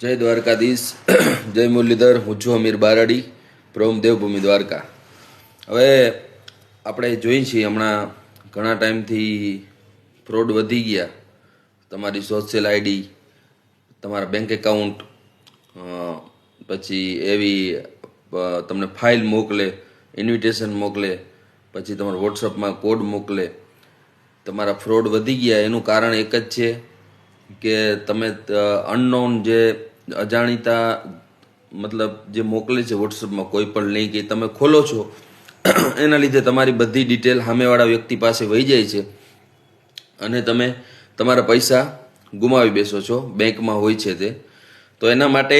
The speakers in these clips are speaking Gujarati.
જય દ્વારકાધીશ. જય મુરલીધર. હું છું અમીર બારાડી પ્રોમ દેવભૂમિ દ્વારકા. હવે આપણે જોઈએ છીએ, હમણાં ઘણા ટાઈમથી ફ્રોડ વધી ગયા. તમારી સોશિયલ આઈડી તમારા બેંક એકાઉન્ટ પછી એવી તમને ફાઇલ મોકલે ઇન્વિટેશન મોકલે, પછી તમારા વોટ્સઅપમાં કોડ મોકલે. તમારા ફ્રોડ વધી ગયા. એનું કારણ એક જ છે કે તમે અનનોન જે અજાણીતા મતલબ જે મોકલે છે વોટ્સઅપમાં કોઈ પણ લિંક એ તમે ખોલો છો, એના લીધે તમારી બધી ડિટેલ સામેવાળા વ્યક્તિ પાસે વહી જાય છે. અને તમે તમારા પૈસા ગુમાવી બેસો છો, બેંકમાં હોય છે તે. તો એના માટે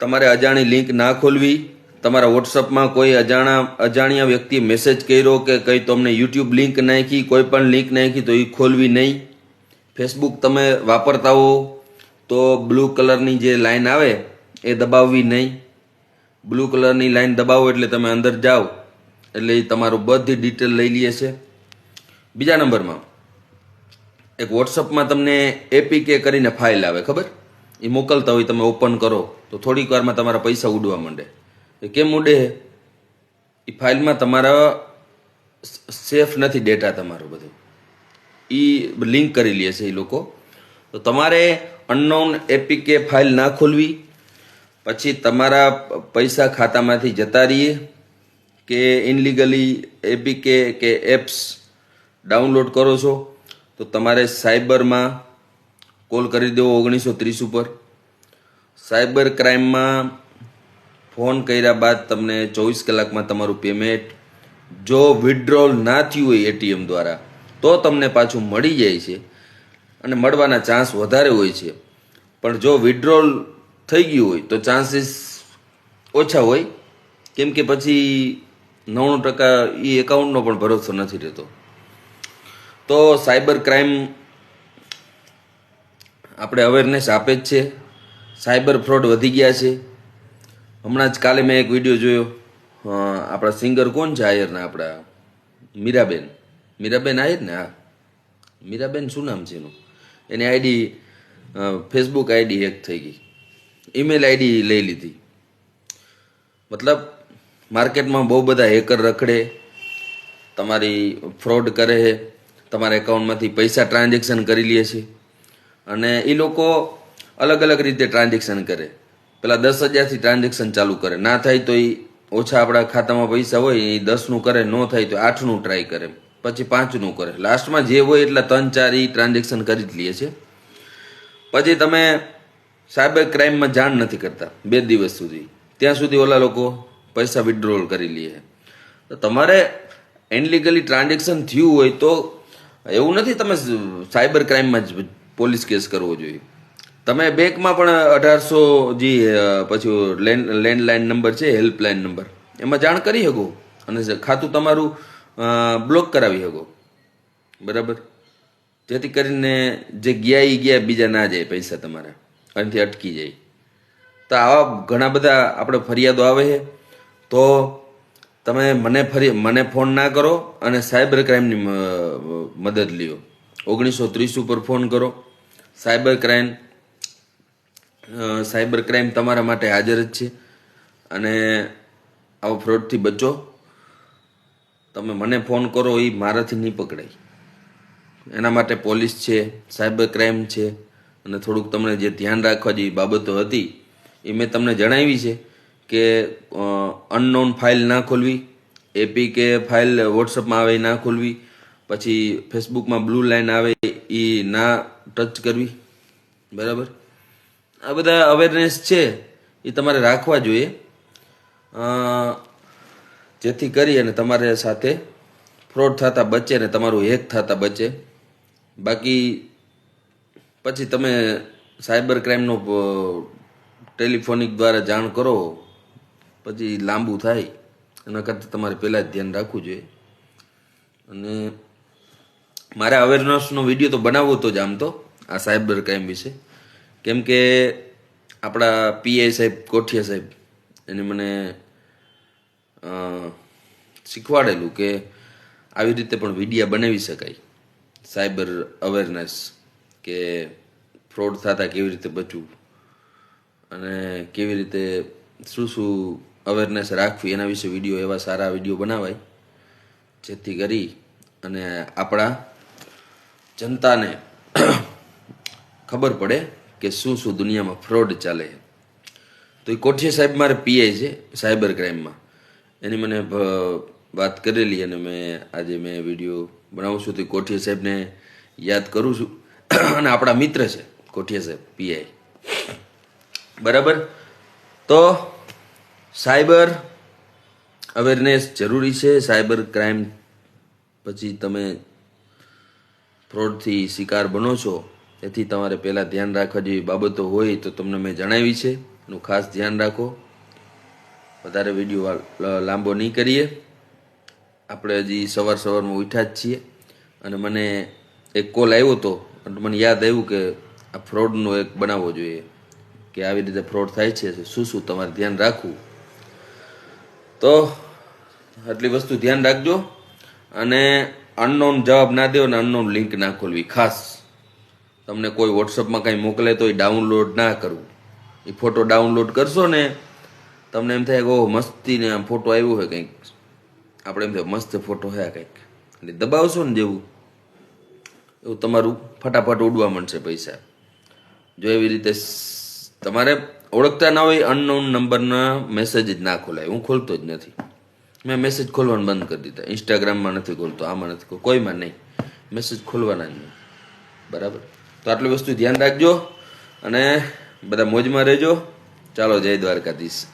તમારે અજાણી લિંક ના ખોલવી. તમારા વોટ્સઅપમાં કોઈ અજાણા, અજાણ્યા વ્યક્તિએ મેસેજ કર્યો કે કંઈ તમને યુટ્યુબ લિંક નાખી, કોઈ પણ લિંક નાખી, તો એ ખોલવી નહીં. ફેસબુક તમે વાપરતા હો તો બ્લુ કલરની જે લાઈન આવે, એ દબાવવી નહીં. બ્લુ કલરની લાઈન દબાવો એટલે તમે અંદર જાઓ. એટલે એ તમારું બધી ડિટેલ લઈ લે છે. બીજા નંબરમાં એક વોટ્સઅપમાં તમને એપીકે કરીને ફાઇલ આવે, ખબર? એ મોકલતા હોય તમે ઓપન કરો, તો થોડીક વારમાં તમારા પૈસા ઉડવા માંડે. એ કેમ ઉડે? એ ફાઇલમાં તમારા સેફ નથી ડેટા તમારો બધો. એ લિંક કરી લે છે એ લોકો. તો તમારે અનનોન એપીકે ફાઇલ ના ખોલવી, પછી તમારા પૈસા ખાતામાંથી જતા રહીએ, કે ઇનલીગલી એપીકે કે એપ્સ ડાઉનલોડ કરો છો, તો તમારે સાયબરમાં કોલ કરી દેવો ઓગણીસો ત્રીસ ઉપર. સાયબર ક્રાઇમમાં ફોન કર્યા બાદ તમને ચોવીસ કલાકમાં તમારું પેમેન્ટ જો વિડ્રોલ ના થયું હોય એટીએમ દ્વારા તો તમને પાછું મળી જાય છે અને મળવાના ચાન્સ વધારે હોય છે. પણ જો વિડ્રોલ થઈ ગયું હોય તો ચાન્સીસ ઓછા હોય. કેમ કે પછી નવ્વાણું ટકા એ એકાઉન્ટનો પણ ભરોસો નથી રહેતો. તો સાયબર ક્રાઇમ આપણે અવેરનેસ આપે જ છે. સાયબર ફ્રોડ વધી ગયા છે. હમણાં જ કાલે મેં એક વીડિયો જોયો. આપણા સિંગર કોણ છે આયરના? આપણા મીરાબેન. મીરાબેન આવી જ ને, હા. મીરાબેન શું નામ છે એનું? એની આઈડી ફેસબુક આઈડી હેક થઈ ગઈ. ઈમેલ આઈડી લઈ લીધી. મતલબ, માર્કેટમાં બહુ બધા હેકર રખડે, તમારી ફ્રોડ કરે છે તમારા એકાઉન્ટમાંથી પૈસા ટ્રાન્ઝેક્શન કરી લે છે. અને એ લોકો અલગ અલગ રીતે ટ્રાન્ઝેક્શન કરે. પેલા દસ હજારથી ટ્રાન્ઝેક્શન ચાલુ કરે. ના થાય તો એ ઓછા આપણા ખાતામાં પૈસા હોય એ દસનું કરે, ન થાય તો આઠનું ટ્રાય કરે. પછી પાંચનું કરે. લાસ્ટમાં જે હોય એટલા ત્રણ ચાર એ ટ્રાન્ઝેક્શન કરી જ લે છે. પછી તમે સાયબર ક્રાઇમમાં જાણ નથી કરતા, બે દિવસ સુધી. ત્યાં સુધી ઓલા લોકો પૈસા વિડ્રોલ કરી લે તો તમારે ઇનલીગલી ટ્રાન્ઝેક્શન થયું હોય તો એવું નથી તમે સાયબર ક્રાઇમમાં જ પોલીસ કેસ કરવો જોઈએ. તમે બેંકમાં પણ અઢારસો જે પછી લેન્ડ લેન્ડલાઇન નંબર છે હેલ્પલાઇન નંબર એમાં જાણ કરી શકો. અને ખાતું તમારું બ્લોક કરાવી શકો. બરાબર? જેથી કરીને જે ગયા એ ગયા, બીજા ના જાય પૈસા તમારા. અહીંથી અટકી જાય. તો આવા ઘણા બધા આપણે ફરિયાદો આવે છે. તો તમે મને ફરી, મને ફોન ના કરો અને સાયબર ક્રાઇમની મદદ લ્યો. ઓગણીસો ત્રીસ ઉપર ફોન કરો. સાયબર ક્રાઇમ સાયબર ક્રાઇમ તમારા માટે હાજર જ છે. અને આવા ફ્રોડથી બચો. તમે મને ફોન કરો એ મારાથી નહીં પકડાય. એના માટે પોલીસ છે, સાયબર ક્રાઇમ છે, અને થોડુંક તમને જે ધ્યાન રાખવા જેવી બાબતો હતી, એ મેં તમને જણાવી છે કે અનનોન ફાઇલ ના ખોલવી એપી કે ફાઇલ વોટ્સઅપમાં આવે ના ખોલવી, પછી ફેસબુકમાં બ્લુ લાઇન આવે એ ના ટચ કરવી. બરાબર? આ બધા અવેરનેસ છે, એ તમારે રાખવા જોઈએ. જેથી કરી અને તમારે સાથે ફ્રોડ થતા બચે ને તમારું હેક થતા બચે. બાકી પછી તમે સાયબર ક્રાઇમનો ટેલિફોનિક દ્વારા જાણ કરો, પછી લાંબુ થાય. એના કરતાં તમારે પહેલાં જ ધ્યાન રાખવું જોઈએ. અને મારે અવેરનેસનો વીડિયો તો બનાવવો તો જ આમ તો, આ સાયબર ક્રાઇમ વિશે. કેમ કે આપણા પીઆઈ સાહેબ, કોઠિયા સાહેબ, એને મને શીખવાડેલું કે આવી રીતે પણ વિડીયા બનાવી શકાય. સાયબર અવેરનેસ કે ફ્રોડ થતા કેવી રીતે બચવું અને કેવી રીતે શું શું અવેરનેસ રાખવી એના વિશે વીડિયો એવા સારા વીડિયો બનાવાય. જેથી કરી અને આપણા જનતાને ખબર પડે કે શું શું દુનિયામાં ફ્રોડ ચાલે. તો એ કોઠીએ સાહેબ મારે પીઆઈ છે સાયબર ક્રાઇમમાં. એની મને વાત કરેલી અને મેં આજે મેં વીડિયો બનાવું છું તો કોઠિયા સાહેબને યાદ કરું છું. અને આપણા મિત્ર છે, કોઠિયા સાહેબ, પીઆઈ. બરાબર? તો સાયબર અવેરનેસ જરૂરી છે. સાયબર ક્રાઇમ પછી તમે ફ્રોડથી શિકાર બનો છો તેથી તમારે પહેલાં ધ્યાન રાખવા જેવી બાબતો હોય તો તમને મેં જણાવી છે. એનું ખાસ ધ્યાન રાખો. વધારે વીડિયો લાંબો નહીં કરીએ. આપણે હજી સવાર સવારમાં ઉઠ્યા જ છીએ. અને મને એક કોલ આવ્યો હતો. મને યાદ આવ્યું કે આ ફ્રોડનો એક બનાવવો જોઈએ. કે આવી રીતે ફ્રોડ થાય છે. શું શું તમારે ધ્યાન રાખવું? તો આટલી વસ્તુ ધ્યાન રાખજો. અને અનનોન જવાબ ના દેવો અને અનનોન લિંક ના ખોલવી. ખાસ. તમને કોઈ વોટ્સઅપમાં કંઈ મોકલે તો એ ડાઉનલોડ ના કરવું એ ફોટો ડાઉનલોડ કરશો ને તમને એમ થાય કે ઓહ મસ્તી ને આમ ફોટો આવ્યો હોય કંઈક. આપણે એમ થાય, મસ્ત ફોટો હે કંઈક. એટલે દબાવશો ને જેવું, એવું તમારું ફટાફટ ઉડવા માંડશે પૈસા. જો એવી રીતે તમારે ઓળખતા ના હોય અનનોન નંબરના મેસેજ જ ના ખોલાય. હું ખોલતો જ નથી. મેં મેસેજ ખોલવાનું બંધ કરી દીધા. ઇન્સ્ટાગ્રામમાં નથી ખોલતો, આમાં નથી ખોલતો, કોઈમાં નહીં. મેસેજ ખોલવાના જ નહીં. બરાબર? તો આટલી વસ્તુ ધ્યાન રાખજો અને બધા મોજમાં રહેજો. ચાલો, જય દ્વારકાધીશ.